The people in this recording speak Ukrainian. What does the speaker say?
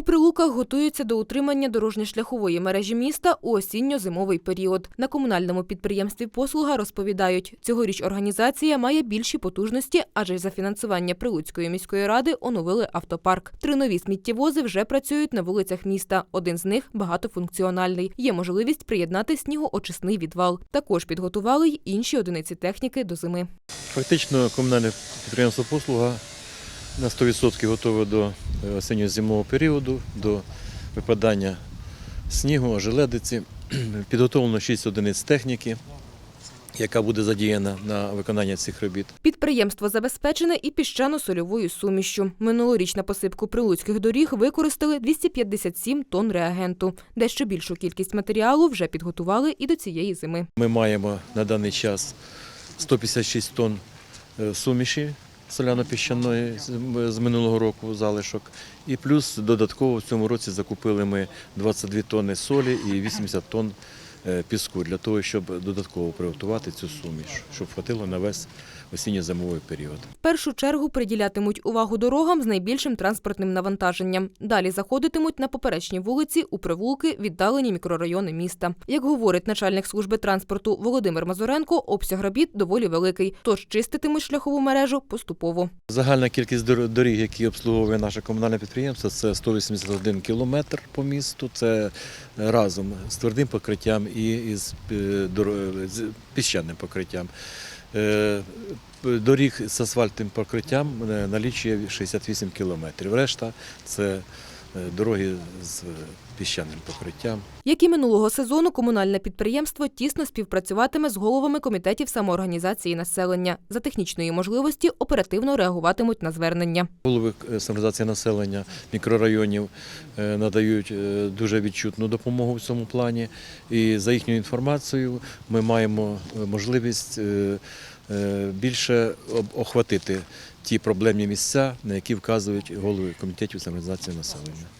У прилуках готуються до утримання дорожньо-шляхової мережі міста у осінньо-зимовий період. На комунальному підприємстві «Послуга» розповідають, цьогоріч організація має більші потужності, адже за фінансування Прилуцької міської ради оновили автопарк. Три нові сміттєвози вже працюють на вулицях міста. Один з них багатофункціональний. Є можливість приєднати снігоочисний відвал. Також підготували й інші одиниці техніки до зими. Фактично комунальне підприємство послуга на 100% готове до осінньо-зимового періоду, до випадання снігу, ожеледиці. Підготовлено 6 одиниць техніки, яка буде задіяна на виконання цих робіт. Підприємство забезпечене і піщано-сольовою сумішшю. Минулоріч на посипку прилуцьких доріг використали 257 тонн реагенту. Дещо більшу кількість матеріалу вже підготували і до цієї зими. Ми маємо на даний час 156 тонн е, суміші соляно-піщаної з- минулого року залишок. І плюс додатково в цьому році закупили ми 22 тонни солі і 80 тонн піску для того, щоб додатково приготувати цю суміш, щоб хватило на весь осінньо-зимовий період. В першу чергу приділятимуть увагу дорогам з найбільшим транспортним навантаженням. Далі заходитимуть на поперечні вулиці у провулки, віддалені мікрорайони міста. Як говорить начальник служби транспорту Володимир Мазуренко, обсяг робіт доволі великий, тож чиститимуть шляхову мережу поступово. Загальна кількість дор- доріг, які обслуговує наше комунальне підприємство, це 181 кілометр по місту. Це разом з твердим покриттям і з е, піщаним покриттям. Е, Доріг з асфальтним покриттям е, налічує 68 кілометрів. Решта це дороги з піщаним покриттям. Як і минулого сезону, комунальне підприємство тісно співпрацюватиме з головами комітетів самоорганізації населення. За технічної можливості оперативно реагуватимуть на звернення. Голови е, самоорганізації населення мікрорайонів е, надають е, дуже відчутну допомогу в цьому плані. І за їхньою інформацією ми маємо можливість більше охватити ті проблемні місця, на які вказують голови комітетів самоорганізації населення.